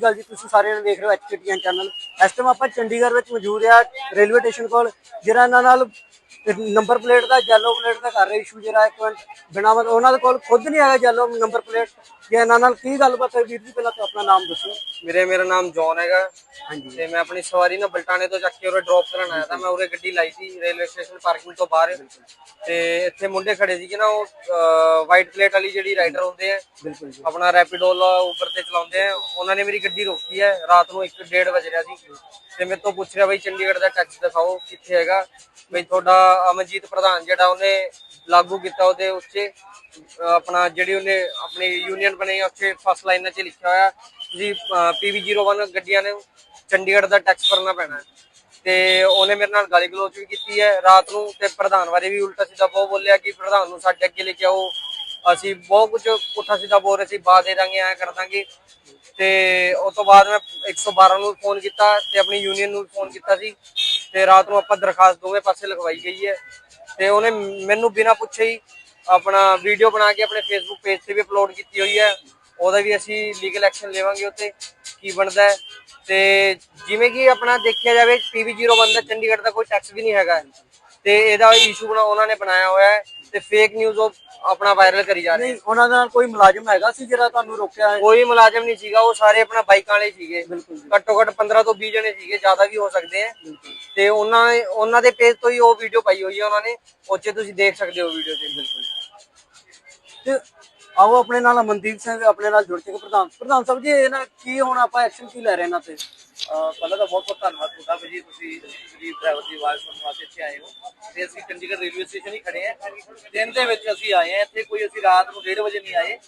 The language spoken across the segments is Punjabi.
ਸ਼੍ਰੀ ਅਕਾਲ ਜੀ ਤੁਸੀਂ ਸਾਰੇ ਨੇ ਦੇਖ ਰਹੇ ਹੋ ਐਚਟੀਐਨ ਚੈਨਲ ਇਸ ਟਾਈਮ ਆਪਾਂ ਚੰਡੀਗੜ੍ਹ ਵਿੱਚ ਮੌਜੂਦ ਆ ਰੇਲਵੇ ਸਟੇਸ਼ਨ ਕੋਲ ਜਿਹੜਾ ਇਹਨਾਂ ਨਾਲ ਨੰਬਰ ਪਲੇਟ ਦਾ ਯੈਲੋ ਪਲੇਟ ਦਾ ਕਰ ਰਹੇ ਇਸ਼ੂ ਜਿਹੜਾ ਇੱਕ ਮਿੰਟ। ਬਿਨਾਂ ਮਤਲਬ ਉਹਨਾਂ ਦੇ ਕੋਲ ਖੁਦ ਨਹੀਂ ਹੈਗਾ ਯੈਲੋ ਨੰਬਰ ਪਲੇਟ ਜੇ ਇਹਨਾਂ ਨਾਲ ਕੀ ਗੱਲਬਾਤ ਹੈ ਵੀਰ ਜੀ ਪਹਿਲਾਂ ਤਾਂ ਆਪਣਾ ਨਾਮ ਦੱਸੋ। ਵੀਰੇ ਮੇਰਾ ਨਾਮ ਜੌਨ ਹੈਗਾ। ਹਾਂਜੀ। ਤੇ ਮੈਂ ਆਪਣੀ ਸਵਾਰੀ ਨਾ ਬਲਟਾਣੇ ਤੋਂ ਚੱਕ ਕੇ ਉਰੇ ਡ੍ਰੌਪ ਕਰਨ ਆਇਆ ਤਾਂ ਮੈਂ ਉਰੇ ਗੱਡੀ ਲਾਈ ਸੀ ਰੇਲਵੇ ਸਟੇਸ਼ਨ ਪਾਰਕਿੰਗ ਤੋਂ ਬਾਹਰ। ਤੇ ਇੱਥੇ ਮੁੰਡੇ ਖੜੇ ਸੀਗੇ ਨਾ ਉਹ ਵਾਈਟ ਪਲੇਟ ਵਾਲੀ ਜਿਹੜੀ ਰਾਈਡਰ ਹੁੰਦੇ ਆ ਬਿਲਕੁਲ ਆਪਣਾ ਰੈਪਿਡੋਲ ਉੱਪਰ ਤੇ ਚਲਾਉਂਦੇ ਆ। ਉਹਨਾਂ ਨੇ ਮੇਰੀ ਗੱਡੀ ਰੋਕੀ ਹੈ, ਰਾਤ ਨੂੰ 1:30 ਵਜ ਰਿਹਾ ਸੀ। ਤੇ ਮੇਰੇ ਤੋਂ ਪੁੱਛ ਰਿਹਾ ਬਈ, ਚੰਡੀਗੜ੍ਹ ਦਾ ਟੈਕਸ ਦਿਖਾਓ, ਕਿੱਥੇ ਹੈਗਾ? ਬਈ, ਤੁਹਾਡਾ ਅਮਨਜੀਤ ਪ੍ਰਧਾਨ ਜਿਹੜਾ ਉਹਨੇ ਲਾਗੂ ਕੀਤਾ ਉਹਦੇ ਉੱਤੇ ਆਪਣਾ ਜਿਹੜੀ ਉਹਨੇ ਆਪਣੀ ਯੂਨੀਅਨ ਬਣਾਈ ਉੱਥੇ ਫਸਟ ਲਾਈਨਾਂ 'ਚ ਲਿਖਿਆ ਹੋਇਆ। ਤੁਸੀਂ PV01 ਗੱਡੀਆਂ ਨੇ ਚੰਡੀਗੜ੍ਹ ਦਾ ਟੈਕਸ ਭਰਨਾ ਪੈਣਾ ਹੈ। ਤੇ ਉਹਨੇ ਮੇਰੇ ਨਾਲ ਗਾਲੀ ਗਲੋਚ ਵੀ ਕੀਤੀ ਹੈ। ਰਾਤ ਨੂੰ ਤੇ ਪ੍ਰਧਾਨ ਬਾਰੇ ਵੀ ਉਲਟਾ ਸਿੱਧਾ ਬਹੁਤ ਬੋਲਿਆ ਕਿ ਪ੍ਰਧਾਨ ਨੂੰ ਸਾਡੇ ਅੱਗੇ ਲੈ ਕੇ ਆਓ। ਅਸੀਂ ਬਹੁਤ ਕੁਝ ਪੁੱਠਾ ਸਿੱਧਾ ਬੋਲ ਰਹੇ ਸੀ ਬਾਅਦ ਦੇ ਦਾਂਗੇ, ਐ ਕਰ ਦਾਂਗੇ। ਤੇ ਉਸ ਤੋਂ ਬਾਅਦ ਮੈਂ 112 ਨੂੰ ਫੋਨ ਕੀਤਾ ਤੇ ਆਪਣੀ ਯੂਨੀਅਨ ਨੂੰ ਫੋਨ ਕੀਤਾ ਸੀ। ਤੇ ਰਾਤ ਨੂੰ ਆਪਾਂ ਦਰਖਾਸਤ ਦੋਵੇਂ ਪਾਸੇ ਲਿਖਵਾਈ ਗਈ ਹੈ। ਤੇ ਉਹਨੇ ਮੈਨੂੰ ਬਿਨਾਂ ਪੁੱਛੇ ਹੀ ਆਪਣਾ ਵੀਡੀਓ ਬਣਾ ਕੇ ਆਪਣੇ ਫੇਸਬੁੱਕ ਪੇਜ ਤੇ ਵੀ ਅਪਲੋਡ ਕੀਤੀ ਹੋਈ ਹੈ। ਉਹਦਾ ਵੀ ਅਸੀਂ ਲੀਗਲ ਐਕਸ਼ਨ ਲਵਾਂਗੇ ਉੱਤੇ ਕੀ ਬਣਦਾ ਹੈ। ਤੇ ਜਿਵੇਂ ਕਿ ਆਪਣਾ ਦੇਖਿਆ ਜਾਵੇ PV01 ਦਾ ਚੰਡੀਗੜ੍ਹ ਦਾ ਕੋਈ ਟੈਕਸ ਵੀ ਨਹੀਂ ਹੈਗਾ। ਤੇ ਇਹਦਾ ਇਸ਼ੂ ਬਣਾ ਉਹਨਾਂ ਨੇ ਬਣਾਇਆ ਹੋਇਆ ਹੈ ਤੇ ਫੇਕ ਨਿਊਜ਼ ਉਹ ਆਪਣਾ ਵਾਇਰਲ ਕਰੀ ਜਾ ਰਹੇ ਨੇ। ਨਹੀਂ ਉਹਨਾਂ ਦਾ ਕੋਈ ਮੁਲਾਜ਼ਮ ਹੈਗਾ ਸੀ ਜਿਹੜਾ ਤੁਹਾਨੂੰ ਰੋਕਿਆ ਹੈ? ਕੋਈ ਮੁਲਾਜ਼ਮ ਨਹੀਂ ਸੀਗਾ ਉਹ ਸਾਰੇ ਆਪਣਾ ਬਾਈਕਾਂ ਵਾਲੇ ਸੀਗੇ। ਬਿਲਕੁਲ ਜੀ। ਘੱਟੋ ਘੱਟ 15 ਤੋਂ 20 ਜਣੇ ਸੀਗੇ ਜ਼ਿਆਦਾ ਵੀ ਹੋ ਸਕਦੇ ਆ ਤੇ ਉਹਨਾਂ ਉਹਨਾਂ ਦੇ ਪੇਜ ਤੋਂ ਹੀ ਉਹ ਵੀਡੀਓ ਪਾਈ ਹੋਈ ਹੈ ਉਹਨਾਂ ਨੇ। 'ਚ ਤੁਸੀਂ ਦੇਖ ਸਕਦੇ ਹੋ ਵੀਡੀਓ ਤੇ ਬਿਲਕੁਲ ਤੇ ਆਓ ਆਪਣੇ ਨਾਲ ਅਮਨਦੀਪ ਸਿੰਘ ਆਪਣੇ ਨਾਲ ਜੁੜ ਕੇ ਪ੍ਰਧਾਨ। ਪ੍ਰਧਾਨ ਸਾਹਿਬ ਜੀ, ਇਹਨਾਂ ਕੀ ਹੁਣ ਆਪਾਂ ਐਕਸ਼ਨ ਕੀ ਲੈ ਰਹੇ ਇਹਨਾਂ ਤੇ? ਪਹਿਲਾਂ ਤਾਂ ਬਹੁਤ ਬਹੁਤ ਧੰਨਵਾਦ ਤੁਹਾਡਾ ਜੀ, ਤੁਸੀਂ ਜੀ ਡਰਾਈਵਰ ਦੀ ਆਵਾਜ਼ ਸੁਣਨ ਵਾਸਤੇ ਇੱਥੇ ਆਏ ਹੋ। ਤੇ ਅਸੀਂ ਚੰਡੀਗੜ੍ਹ ਰੇਲਵੇ ਸਟੇਸ਼ਨ ਹੀ ਖੜੇ ਆ ਦਿਨ ਦੇ ਵਿੱਚ ਅਸੀਂ ਆਏ ਆ ਇੱਥੇ ਕੋਈ ਅਸੀਂ ਰਾਤ ਨੂੰ 1:30 ਵਜੇ ਨਹੀਂ ਆਏ।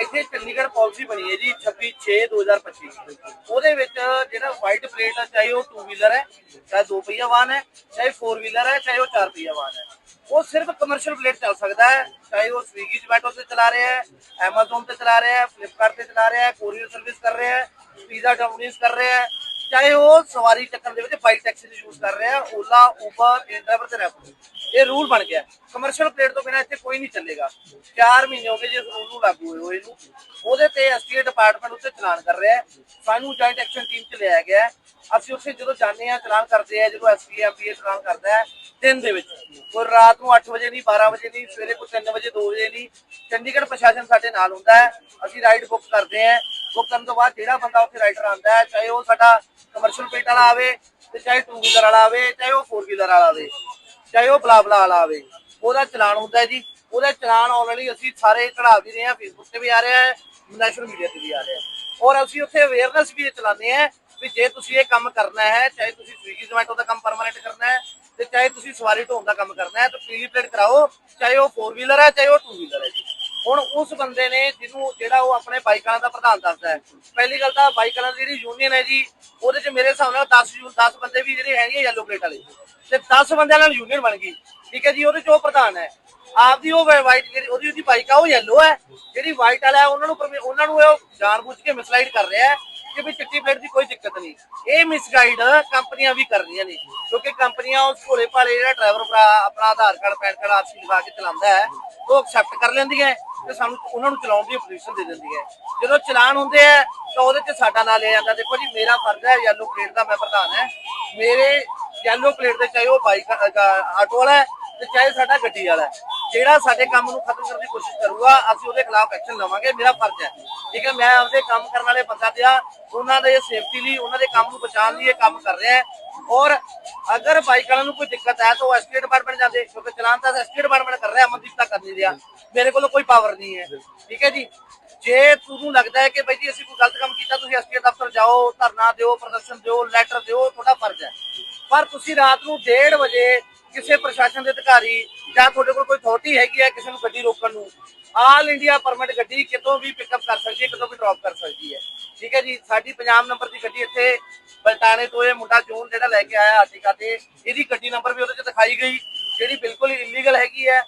ਇੱਥੇ ਚੰਡੀਗੜ੍ਹ ਪਾਲਿਸੀ ਬਣੀ ਹੈ ਜੀ 26/6/2025 ਉਹਦੇ ਵਿੱਚ ਜਿਹੜਾ ਵਾਈਟ ਪਲੇਟ ਚਾਹੇ ਉਹ 2 ਵੀਲਰ ਹੈ, ਚਾਹੇ ਦੋ ਪਹੀਆ ਵਾਹਨ ਹੈ, ਚਾਹੇ 4 ਵੀਲਰ ਹੈ, ਚਾਹੇ ਉਹ 4 ਪਹੀਆ ਵਾਹਨ ਹੈ। ਉਹ ਸਿਰਫ ਕਮਰਸ਼ੀਅਲ ਪਲੇਟ ਚੱਲ ਸਕਦਾ ਹੈ। ਚਾਹੇ ਉਹ ਸਵੀਗੀ ਜੋਮੈਟੋ ਤੇ ਚਲਾ ਰਿਹਾ ਹੈ ਐਮਾਜ਼ਨ ਤੇ ਚਲਾ ਰਿਹਾ ਹੈ ਫਲਿੱਪਕਾਰਟ ਤੇ ਚਲਾ ਰਿਹਾ ਹੈ ਕੋਰੀਅਰ ਸਰਵਿਸ ਕਰ ਰਿਹਾ ਹੈ ਪੀਜ਼ਾ ਡੋਮਿਨੋਜ਼ ਕਰ ਰਿਹਾ ਹੈ, ਚਾਹੇ ਉਹ ਸਵਾਰੀ ਚੱਕਣ ਦੇ ਵਿੱਚ ਬਾਈਕ ਟੈਕਸੀ ਯੂਜ਼ ਕਰ ਰਿਹਾ ਹੈ ਓਲਾ ਉਬਰ ਇੰਡਰਾਈਵਰ ਤੇ ਰੈਪੋ ਇਹ ਰੂਲ ਬਣ ਗਿਆ। ਕਮਰਸ਼ੀਅਲ ਪਲੇਟ ਤੋਂ ਬਿਨਾਂ ਇੱਥੇ ਕੋਈ ਨਹੀਂ ਚੱਲੇਗਾ। 4 ਮਹੀਨੇ ਹੋ ਗਏ ਜਿਸ ਰੂਲ ਨੂੰ ਲਾਗੂ ਹੋਏ ਹੋਏ ਨੂੰ। ਉਹਦੇ ਤੇ ਐਸਟੀਏ ਡਿਪਾਰਟਮੈਂਟ ਉੱਤੇ ਚਲਾਨ ਕਰ ਰਿਹਾ ਹੈ। ਸਾਨੂੰ ਜੁਆਇੰਟ ਐਕਸ਼ਨ ਟੀਮ ਚ ਲਿਆ ਗਿਆ ਅਸੀਂ ਉੱਥੇ ਜਦੋਂ ਜਾਂਦੇ ਆ ਚਲਾਨ ਕਰਦੇ ਆ ਜਦੋਂ ਐਸਪੀ ਐਮਪੀਏ ਚਲਾਨ ਕਰਦਾ ਹੈ, ਦਿਨ ਦੇ ਵਿੱਚ। ਕੋਈ ਰਾਤ ਨੂੰ 8 ਵਜੇ ਨਹੀਂ 12 ਵਜੇ ਨਹੀਂ, ਸਵੇਰੇ ਕੋਈ 3 ਵਜੇ 2 ਵਜੇ ਨਹੀਂ। ਚੰਡੀਗੜ੍ਹ ਪ੍ਰਸ਼ਾਸਨ ਸਾਡੇ ਨਾਲ ਹੁੰਦਾ ਹੈ। ਅਸੀਂ ਰਾਈਡ ਬੁੱਕ ਕਰਦੇ ਆ ਬੁੱਕ ਕਰਨ ਤੋਂ ਬਾਅਦ ਜਿਹੜਾ ਬੰਦਾ ਉੱਥੇ ਰਾਈਡਰ ਆਂਦਾ ਹੈ, ਚਾਹੇ ਉਹ ਸਾਡਾ ਕਮਰਸ਼ੀਅਲ ਪੇਟ ਵਾਲਾ ਆਵੇ ਤੇ ਚਾਹੇ ਟੂ ਵੀਲਰ ਵਾਲਾ ਆਵੇ, ਚਾਹੇ ਉਹ ਫੋਰ ਵੀਲਰ ਵਾਲਾ ਆਵੇ। ਚਾਹੇ ਉਹ ਬਲਾ ਬਲਾ ਵਾਲਾ ਆਵੇ ਉਹਦਾ ਚਲਾਨ ਹੁੰਦਾ ਜੀ। ਉਹਦਾ ਚਲਾਨ ਆਲਰੇਡੀ ਅਸੀਂ ਸਾਰੇ ਚੜਾ ਵੀ ਰਹੇ ਹਾਂ ਫੇਸਬੁੱਕ ਤੇ ਵੀ ਆ ਰਿਹਾ ਹੈ ਨੈਸ਼ਨਲ ਮੀਡੀਆ ਤੇ ਵੀ ਆ ਰਿਹਾ ਔਰ ਅਸੀਂ ਉੱਥੇ ਅਵੇਅਰਨੈਸ ਵੀ ਚਲਾਉਂਦੇ ਹਾਂ ਵੀ ਜੇ ਤੁਸੀਂ ਇਹ ਕੰਮ ਕਰਨਾ ਹੈ, ਚਾਹੇ ਤੁਸੀਂ ਸਵੀਗੀ ਜ਼ੋਮੈਟੋ ਦਾ ਕੰਮ ਪਰਮਾਨੈਂਟ ਕਰਨਾ ਹੈ ਤੇ ਚਾਹੇ ਤੁਸੀਂ ਸਵਾਰੀ ਢੋਣ ਦਾ ਕੰਮ ਕਰਨਾ ਹੈ, ਤਾਂ ਪੀਲੀ ਪਲੇਟ ਕਰਾਓ। ਚਾਹੇ ਉਹ 4 ਵੀਲਰ ਹੈ, ਚਾਹੇ ਉਹ 2 ਵੀਲਰ ਹੈ ਜੀ। ਹੁਣ ਉਸ ਬੰਦੇ ਨੇ ਜਿਹਨੂੰ ਜਿਹੜਾ ਉਹ ਆਪਣੇ ਬਾਈਕਾਂ ਦਾ ਪ੍ਰਧਾਨ ਦੱਸਦਾ ਹੈ। ਪਹਿਲੀ ਗੱਲ ਤਾਂ ਬਾਈਕਾਂ ਦੀ ਜਿਹੜੀ ਯੂਨੀਅਨ ਹੈ ਜੀ, ਉਹਦੇ ਚ ਮੇਰੇ ਹਿਸਾਬ ਨਾਲ 10 ਯੂ 10 ਬੰਦੇ ਵੀ ਜਿਹੜੇ ਹੈਗੇ ਯੈਲੋ ਪਲੇਟ ਵਾਲੇ। ਤੇ 10 ਬੰਦਿਆਂ ਨਾਲ ਯੂਨੀਅਨ ਬਣ ਗਈ। ਠੀਕ ਹੈ ਜੀ, ਉਹਦੇ ਚ ਉਹ ਪ੍ਰਧਾਨ ਹੈ। ਆਪਦੀ ਉਹ ਵਾਈਟ ਜਿਹੜੀ ਉਹਦੀ ਉਹਦੀ ਬਾਈਕ ਆ, ਉਹ ਯੈਲੋ ਹੈ। ਜਿਹੜੀ ਵਾਈਟ ਵਾਲਾ ਉਹਨਾਂ ਨੂੰ ਉਹਨਾਂ ਨੂੰ ਇਹ ਜਾਣਬੁੱਝ ਕੇ ਮਿਸਲਾਈਡ ਕਰ ਰਿਹਾ ਹੈ। ਕਿ ਵੀ ਚਿੱਟੀ ਪਲੇਟ ਦੀ ਕੋਈ ਦਿੱਕਤ ਨਹੀਂ। ਇਹ ਮਿਸਗਾਈਡ ਕੰਪਨੀਆਂ ਵੀ ਕਰ ਰਹੀਆਂ ਨੇ। ਕਿਉਂਕਿ ਕੰਪਨੀਆਂ ਉਸ ਭੋਲੇ ਭਾਲੇ ਜਿਹੜਾ ਡਰਾਈਵਰ ਆਪਣਾ Aadhaar card, PAN card RC ਲਗਾ ਕੇ ਚਲਾਉਂਦਾ ਹੈ, ਉਹ ਐਕਸੈਪਟ ਕਰ ਲੈਂਦੀਆਂ ਹੈ ਤੇ ਸਾਨੂੰ ਉਹਨਾਂ ਨੂੰ ਚਲਾਉਣ ਦੀ ਪੋਜੀਸ਼ਨ ਦੇ ਦਿੰਦੀ ਹੈ। ਜਦੋਂ ਚਲਾਨ ਹੁੰਦੇ ਆ ਤਾਂ ਉਹਦੇ ਤੇ ਸਾਡਾ ਨਾਂ ਲਿਆ ਜਾਂਦਾ। ਦੇਖੋ ਜੀ, ਮੇਰਾ ਫਰਜ਼ ਹੈ ਯੈਲੋ ਪਲੇਟ ਦਾ ਮੈਂ ਪ੍ਰਧਾਨ ਹੈ। ਮੇਰੇ ਯੈਲੋ ਪਲੇਟ ਦੇ ਚਾਹੇ ਉਹ ਬਾਈਕ ਆਟੋ ਵਾਲਾ ਹੈ ਤੇ ਚਾਹੇ ਸਾਡਾ ਗੱਡੀ ਵਾਲਾ ਹੈ। ਜਿਹੜਾ ਸਾਡੇ ਕੰਮ ਨੂੰ ਖਤਮ ਕਰਨ ਦੀ ਕੋਸ਼ਿਸ਼ ਕਰੂਗਾ, ਅਸੀਂ ਉਹਦੇ ਖਿਲਾਫ ਐਕਸ਼ਨ ਲਵਾਂਗੇ, ਮੇਰਾ ਫਰਜ਼ ਹੈ। ਠੀਕ ਹੈ, ਮੈਂ ਆਪਦੇ ਕੰਮ ਕਰਨ ਵਾਲੇ ਬੰਦਾ ਤੇ ਉਹਨਾਂ ਦੇ ਸੇਫਟੀ ਲਈ, ਉਹਨਾਂ ਦੇ ਕੰਮ ਨੂੰ ਬਚਾਉਣ ਲਈ ਇਹ ਕੰਮ ਕਰ ਰਿਹਾ ਹੈ। ਔਰ ਅਗਰ ਬਾਈਕ ਵਾਲਿਆਂ ਨੂੰ ਕੋਈ ਦਿੱਕਤ ਹੈ ਤਾਂ ਉਹ ਐਸਟੀ ਡਿਪਾਰਟਮੈਂਟ ਜਾਂਦੇ, ਕਿਉਂਕਿ ਚਲਾਨ ਤਾਂ ਐਸਟੀ ਡਿਪਾਰਟਮੈਂਟ ਕਰ ਰਿਹਾ ਅਮਨਦੀਪ ਤਾਂ ਕਰ ਨਹੀਂ ਰਿਹਾ। ਮੇਰੇ ਕੋਲ ਕੋਈ ਪਾਵਰ ਨਹੀਂ ਹੈ। ਠੀਕ ਹੈ ਜੀ, ਜੇ ਤੁਹਾਨੂੰ ਲੱਗਦਾ ਹੈ ਕਿ ਭਾਈ ਜੀ ਅਸੀਂ ਕੋਈ ਗਲਤ ਕੰਮ ਕੀਤਾ, ਤੁਸੀਂ ਐਸਟੀ ਦਫ਼ਤਰ ਜਾਓ, ਧਰਨਾ ਦਿਓ, ਪ੍ਰਦਰਸ਼ਨ ਦਿਓ ਲੈਟਰ ਦਿਓ, ਤੁਹਾਡਾ ਫਰਜ਼ ਹੈ। ਪਰ ਤੁਸੀਂ ਰਾਤ ਨੂੰ 1:30 ਵਜੇ ਕਿਸੇ ਪ੍ਰਸ਼ਾਸਨ ਦੇ ਅਧਿਕਾਰੀ ਜਾਂ ਤੁਹਾਡੇ ਕੋਲ ਕੋਈ ਅਥਾਰਟੀ ਹੈਗੀ ਹੈ ਕਿਸੇ ਨੂੰ ਗੱਡੀ ਰੋਕਣ ਨੂੰ? ਆਲ ਇੰਡੀਆ ਪਰਮਿਟ ਗੱਡੀ ਕਿਤੋਂ ਵੀ ਪਿਕਅਪ ਕਰ ਸਕਦੀ ਹੈ, ਕਿਤੋਂ ਵੀ ਡ੍ਰੌਪ ਕਰ ਸਕਦੀ ਹੈ। ਠੀਕ ਹੈ ਜੀ, ਸਾਡੀ ਪੰਜਾਬ ਨੰਬਰ ਦੀ ਗੱਡੀ ਇੱਥੇ ਬਲਟਾਣੇ ਤੋਂ ਇਹ ਮੁੰਡਾ ਜੋਨ ਜਿਹੜਾ ਲੈ ਕੇ ਆਇਆ ਆਰਟਿਕਾ ਤੇ, ਇਹਦੀ ਗੱਡੀ ਨੰਬਰ ਵੀ ਉਹਦੇ 'ਚ ਦਿਖਾਈ ਗਈ, ਜਿਹੜੀ ਬਿਲਕੁਲ ਇਲੀਗਲ ਹੈਗੀ ਹੈ।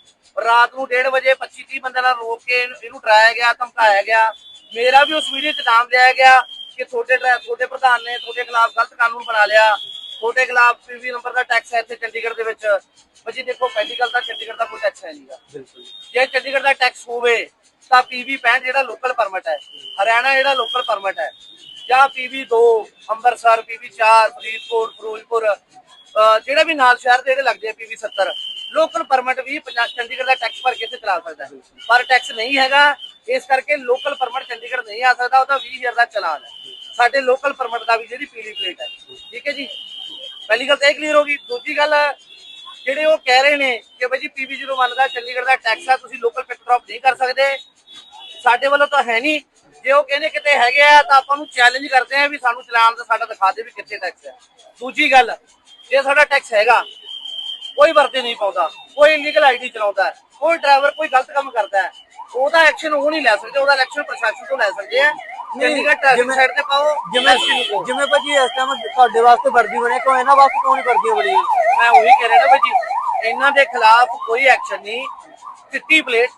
ਰਾਤ ਨੂੰ 1:30 ਵਜੇ 25 30 ਬੰਦਿਆਂ ਨਾਲ ਰੋਕ ਕੇ ਇਹਨੂੰ ਡਰਾਇਆ ਗਿਆ, ਧਮਕਾਇਆ ਗਿਆ। ਮੇਰਾ ਵੀ ਉਸ ਵੀਡੀਓ 'ਚ ਨਾਮ ਲਿਆ ਗਿਆ ਕਿ ਤੁਹਾਡੇ ਡਰਾ- ਤੁਹਾਡੇ ਪ੍ਰਧਾਨ ਨੇ ਤੁਹਾਡੇ ਖਿਲਾਫ ਗਲਤ ਕਾਨੂੰਨ ਬਣਾ ਲਿਆ। ਤੁਹਾਡੇ ਖਿਲਾਫ ਪੀਵੀ ਨੰਬਰ ਦਾ ਟੈਕਸ ਹੈ ਇੱਥੇ ਚੰਡੀਗੜ੍ਹ ਦੇ ਵਿੱਚ। ਭਾਜੀ ਦੇਖੋ ਪਹਿਲੀ ਗੱਲ ਤਾਂ ਚੰਡੀਗੜ੍ਹ ਦਾ ਕੋਈ ਟੈਕਸ ਹੈ ਨਹੀਂਗਾ ਬਿਲਕੁਲ ਜੇ। ਚੰਡੀਗੜ੍ਹ ਦਾ ਟੈਕਸ ਹੋਵੇ ਤਾਂ ਪੀਵੀ 65 ਜਿਹੜਾ ਲੋਕਲ ਪਰਮਿਟ ਹੈ ਹਰਿਆਣਾ ਜਿਹੜਾ ਲੋਕਲ ਪਰਮਿਟ ਹੈ ਜਾਂ PV2 ਅੰਮ੍ਰਿਤਸਰ PV4 ਫਰੀਦਕੋਟ ਫਿਰੋਜ਼ਪੁਰ ਜਿਹੜਾ ਵੀ ਨਾਲ ਸ਼ਹਿਰ ਦੇ ਜਿਹੜੇ ਲੱਗਦੇ ਆ PV70 ਲੋਕਲ ਪਰਮਿਟ ਵੀ ਚੰਡੀਗੜ੍ਹ ਦਾ ਟੈਕਸ ਭਰ ਕੇ ਇੱਥੇ ਚਲਾ ਸਕਦਾ ਹੈ। ਪਰ ਟੈਕਸ ਨਹੀਂ ਹੈਗਾ ਇਸ ਕਰਕੇ ਲੋਕਲ ਪਰਮਿਟ ਚੰਡੀਗੜ੍ਹ ਨਹੀਂ ਆ ਸਕਦਾ ਉਹਦਾ 20000 ਦਾ ਚਲਾਨ ਹੈ। ਸਾਡੇ ਲੋਕਲ ਪਰਮਿਟ ਦਾ ਵੀ ਜਿਹੜੀ ਪੀਲੀ ਪਲੇਟ ਹੈ। ਠੀਕ ਹੈ ਜੀ? ਪਹਿਲੀ ਗੱਲ ਤਾਂ ਇਹ ਕਲੀਅਰ ਹੋ ਗਈ। ਦੂਜੀ ਗੱਲ, ਜਿਹੜੇ ਉਹ ਕਹਿ ਰਹੇ ਨੇ ਕਿ ਬਈ ਜੀ PV01 ਦਾ ਚੰਡੀਗੜ੍ਹ ਦਾ ਟੈਕਸ ਆ, ਤੁਸੀਂ ਲੋਕਲ ਪਿਕ ਡ੍ਰੌਪ ਨਹੀਂ ਕਰ ਸਕਦੇ। ਸਾਡੇ ਵੱਲੋਂ ਤਾਂ ਹੈ ਨਹੀਂ। ਜੇ ਉਹ ਕਹਿੰਦੇ ਕਿਤੇ ਹੈਗੇ ਆ, ਤਾਂ ਆਪਾਂ ਨੂੰ ਚੈਲੰਜ ਕਰਦੇ ਆ ਵੀ ਸਾਨੂੰ ਚਲਾਨ ਦਾ ਸਾਡਾ ਦਿਖਾ ਦੇ ਵੀ ਕਿੱਥੇ ਟੈਕਸ ਹੈ ਦੂਜੀ ਗੱਲ, ਜੇ ਸਾਡਾ ਟੈਕਸ ਹੈਗਾ, ਕੋਈ ਵਰਤੇ ਨਹੀਂ ਪਾਉਂਦਾ, ਕੋਈ ਇਲੀਗਲ ਆਈਡੀ ਚਲਾਉਂਦਾ, ਕੋਈ ਡਰਾਈਵਰ ਕੋਈ ਗਲਤ ਕੰਮ ਕਰਦਾ, ਉਹਦਾ ਐਕਸ਼ਨ ਉਹ ਨਹੀਂ ਲੈ ਸਕਦੇ, ਉਹਦਾ ਇਲੈਕਸ਼ਨ ਪ੍ਰਸ਼ਾਸਨ ਤੋਂ ਲੈ ਸਕਦੇ ਆ। ਚੰਡੀਗੜ੍ਹ ਟ੍ਰੈਫਿਕ ਸਾਈਡ ਤੇ ਪਾਓ ਜਿਵੇਂ SC ਨੂੰ ਕਹੋ। ਜਿਵੇਂ ਭਾਜੀ ਇਸ ਟਾਈਮ ਤੁਹਾਡੇ ਵਾਸਤੇ ਵਰਦੀ ਬਣੇ ਕਿਉਂ ਇਹਨਾਂ ਵਾਸਤੇ ਕਿਉਂ ਨਹੀਂ ਵਰਦੀਆਂ ਬਣੀਆਂ? ਮੈਂ ਉਹੀ ਕਹਿ ਰਿਹਾ ਨਾ ਭਾਈ ਜੀ ਇਹਨਾਂ ਦੇ ਖਿਲਾਫ ਕੋਈ ਐਕਸ਼ਨ ਨਹੀਂ। ਚਿੱਟੀ ਪਲੇਟ